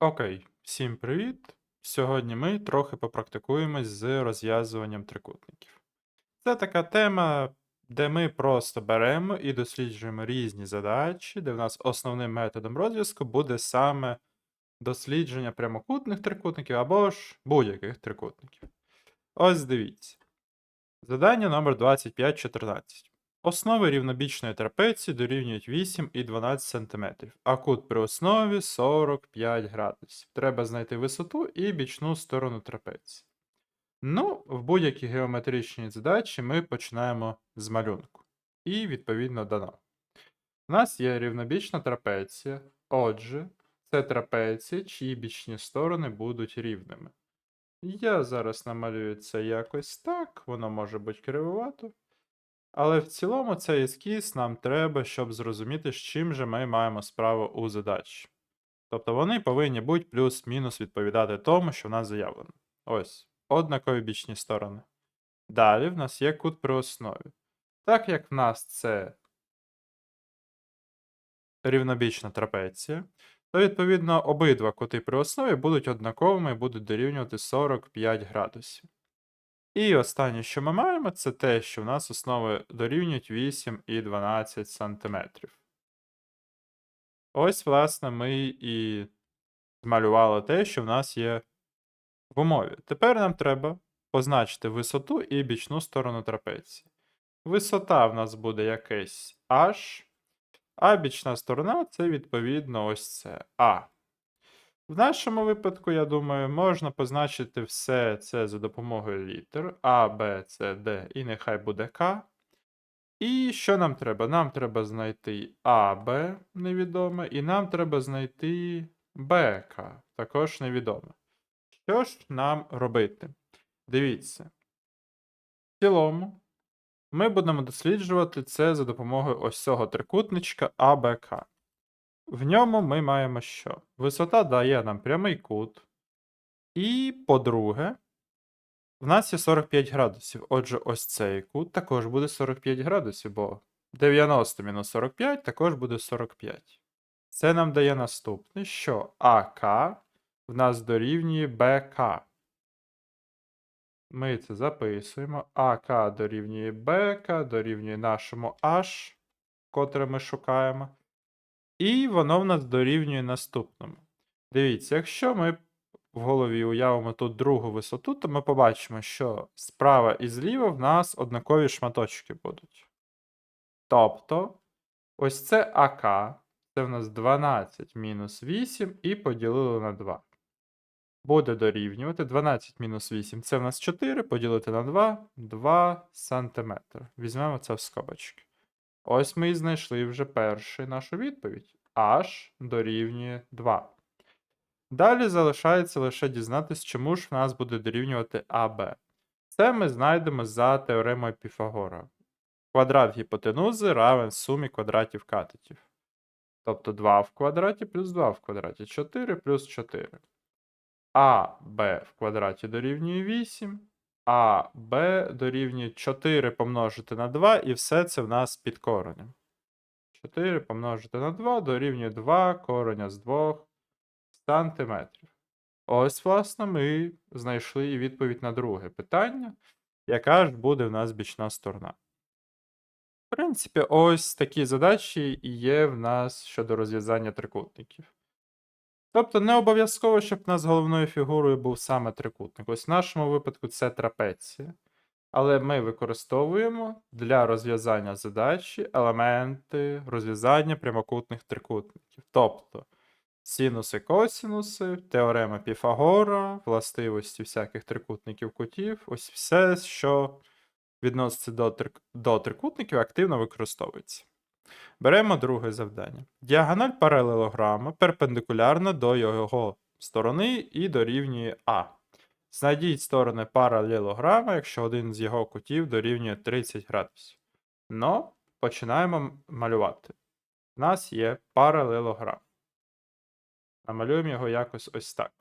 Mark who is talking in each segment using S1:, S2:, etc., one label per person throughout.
S1: Окей, всім привіт! Сьогодні ми трохи попрактикуємось з розв'язуванням трикутників. Це така тема, де ми просто беремо і досліджуємо різні задачі, де в нас основним методом розв'язку буде саме дослідження прямокутних трикутників або ж будь-яких трикутників. Ось дивіться. Задання номер 2514. Основи рівнобічної трапеції дорівнюють 8 і 12 см, а кут при основі 45 градусів. Треба знайти висоту і бічну сторону трапеції. Ну, в будь-якій геометричній задачі ми починаємо з малюнку. І, відповідно, дано. У нас є рівнобічна трапеція. Отже, це трапеція, чиї бічні сторони будуть рівними. Я зараз намалюю це якось так, воно може бути кривовато. Але в цілому цей ескіз нам треба, щоб зрозуміти, з чим же ми маємо справу у задачі. Тобто вони повинні бути плюс-мінус відповідати тому, що в нас заявлено. Ось, однакові бічні сторони. Далі в нас є кут при основі. Так як в нас це рівнобічна трапеція, то відповідно обидва кути при основі будуть однаковими і будуть дорівнювати 45 градусів. І останнє, що ми маємо, це те, що в нас основи дорівнюють 8 і 12 см. Ось, власне, ми і змалювали те, що в нас є в умові. Тепер нам треба позначити висоту і бічну сторону трапеції. Висота в нас буде якесь h, а бічна сторона це відповідно ось це А. В нашому випадку, я думаю, можна позначити все це за допомогою літер А, Б, С, Д і нехай буде К. І що нам треба? Нам треба знайти АБ невідоме, і нам треба знайти БК, також невідоме. Що ж нам робити? Дивіться. В цілому, ми будемо досліджувати це за допомогою ось цього трикутничка АБК. В ньому ми маємо що? Висота дає нам прямий кут. І, по-друге, в нас є 45 градусів. Отже, ось цей кут також буде 45 градусів, бо 90 мінус 45 також буде 45. Це нам дає наступне, що АК в нас дорівнює БК. Ми це записуємо. АК дорівнює БК, дорівнює нашому H, котре ми шукаємо. І воно в нас дорівнює наступному. Дивіться, якщо ми в голові уявимо тут другу висоту, то ми побачимо, що справа і зліва в нас однакові шматочки будуть. Тобто, ось це АК, це в нас 12 мінус 8 і поділили на 2. Буде дорівнювати 12 мінус 8. Це в нас 4, поділити на 2, 2 см. Візьмемо це в скобочки. Ось ми і знайшли вже першу нашу відповідь. H дорівнює 2. Далі залишається лише дізнатися, чому ж в нас буде дорівнювати AB. Це ми знайдемо за теоремою Піфагора. Квадрат гіпотенузи равен сумі квадратів катетів. Тобто 2 в квадраті плюс 2 в квадраті 4 плюс 4. АБ в квадраті дорівнює 8. А Б дорівнює 4 помножити на 2, і все це в нас під коренем. 4 помножити на 2 дорівнює 2 кореня з 2 сантиметрів. Ось, власне, ми знайшли і відповідь на друге питання, яка ж буде в нас бічна сторона. В принципі, ось такі задачі є в нас щодо розв'язання трикутників. Тобто не обов'язково, щоб в нас головною фігурою був саме трикутник. Ось в нашому випадку це трапеція. Але ми використовуємо для розв'язання задачі елементи розв'язання прямокутних трикутників. Тобто синуси, косінуси, теорема Піфагора, властивості всяких трикутників кутів. Ось все, що відноситься до, трик... до трикутників, активно використовується. Беремо друге завдання. Діагональ паралелограма перпендикулярна до його сторони і дорівнює А. Знайдіть сторони паралелограма, якщо один з його кутів дорівнює 30 градусів. Ну, починаємо малювати. У нас є паралелограм. Намалюємо його якось ось так.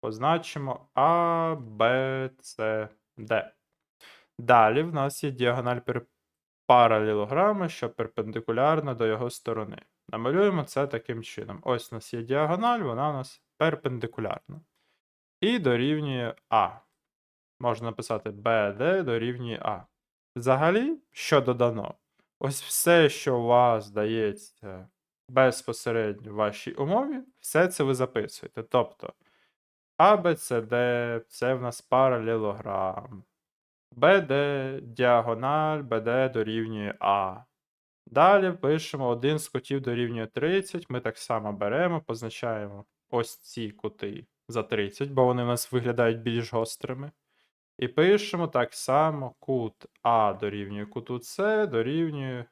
S1: Позначимо А, Б, С, Д. Далі в нас є діагональ перпендикулярна паралелограми, що перпендикулярна до його сторони. Намалюємо це таким чином. Ось у нас є діагональ, вона у нас перпендикулярно. І дорівнює А. Можна написати BD дорівнює А. Взагалі, що додано? Ось все, що у вас дається безпосередньо в вашій умові, все це ви записуєте. Тобто Д, це в нас паралелограм. БД діагональ, БД дорівнює А. Далі пишемо один з кутів дорівнює 30. Ми так само беремо, позначаємо ось ці кути за 30, бо вони в нас виглядають більш гострими. І пишемо так само кут А дорівнює куту С дорівнює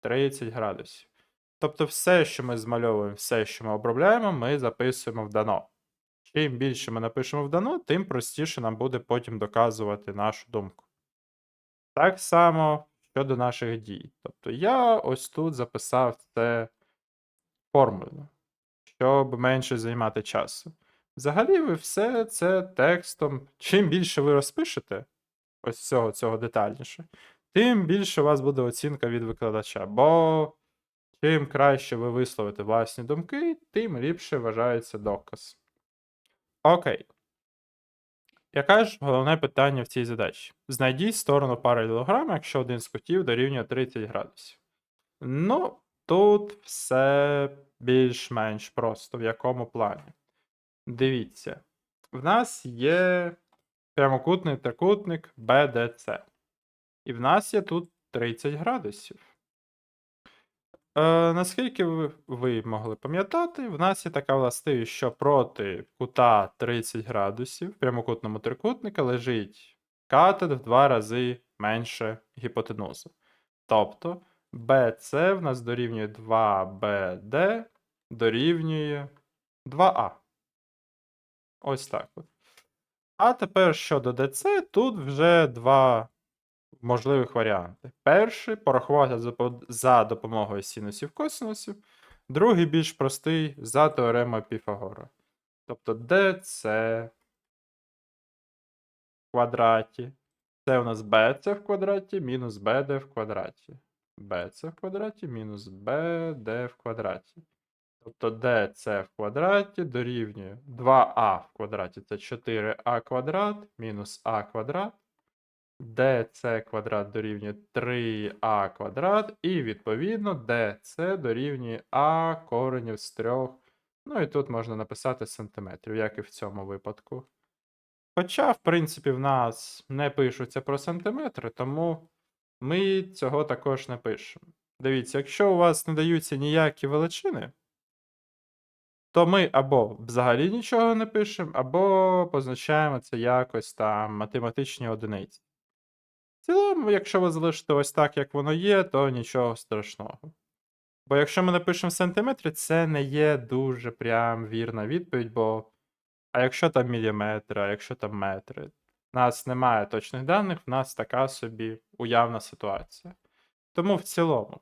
S1: 30 градусів. Тобто все, що ми змальовуємо, все, що ми обробляємо, ми записуємо в дано. Чим більше ми напишемо в дано, тим простіше нам буде потім доказувати нашу думку. Так само щодо наших дій. Тобто я ось тут записав це формулу, щоб менше займати часу. Взагалі, ви все це текстом. Чим більше ви розпишете, ось цього, цього детальніше, тим більше у вас буде оцінка від викладача. Бо чим краще ви висловите власні думки, тим ліпше вважається доказ. Окей. Яке ж головне питання в цій задачі? Знайдіть сторону паралелограма, якщо один з кутів дорівнює 30 градусів. Ну, тут все більш-менш просто, в якому плані. Дивіться, в нас є прямокутний трикутник BDC. І в нас є тут 30 градусів. Е, наскільки ви, могли пам'ятати, в нас є така властивість, що проти кута 30 градусів в прямокутному трикутника лежить катет в два рази менше гіпотенузи. Тобто BC в нас дорівнює 2BD дорівнює 2А. Ось так от. А тепер щодо DC, тут вже два можливих варіанти. Перший порахувати за, допомогою синусів косинусів. Другий більш простий за теоремою Піфагора. Тобто DC в квадраті. Це у нас BC в квадраті мінус BD в квадраті. BC в квадраті мінус BD в квадраті. Тобто DC в квадраті дорівнює 2а в квадраті це 4а квадрат мінус а квадрат. Dc квадрат дорівнює 3а квадрат, і відповідно dc дорівнює а коренів з 3. Ну і тут можна написати сантиметрів, як і в цьому випадку. Хоча, в принципі, в нас не пишуться про сантиметри, тому ми цього також не пишемо. Дивіться, якщо у вас не даються ніякі величини, то ми або взагалі нічого не пишемо, або позначаємо це якось там математичні одиниці. Цілому, якщо ви залишите ось так, як воно є, то нічого страшного. Бо якщо ми напишемо сантиметри, це не є дуже прям вірна відповідь, бо. А якщо там міліметри, а якщо там метри. У нас немає точних даних, в нас така собі уявна ситуація. Тому в цілому,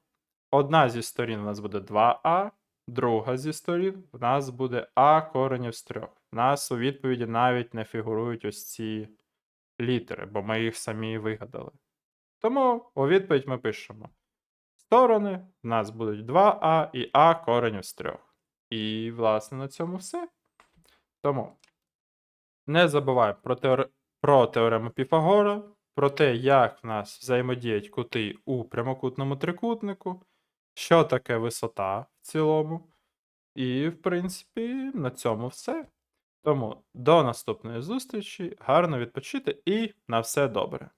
S1: одна зі сторін у нас буде 2а, друга зі сторін в нас буде а коренів з 3. У нас у відповіді навіть не фігурують ось ці літери, бо ми їх самі вигадали. Тому у відповідь ми пишемо: сторони в нас будуть 2а і а коренів з 3. І, власне, на цьому все. Тому не забуваємо про, теор... про теорему Піфагора, про те, як в нас взаємодіють кути у прямокутному трикутнику, що таке висота в цілому. І, в принципі, на цьому все. Тому до наступної зустрічі, гарно відпочити і на все добре.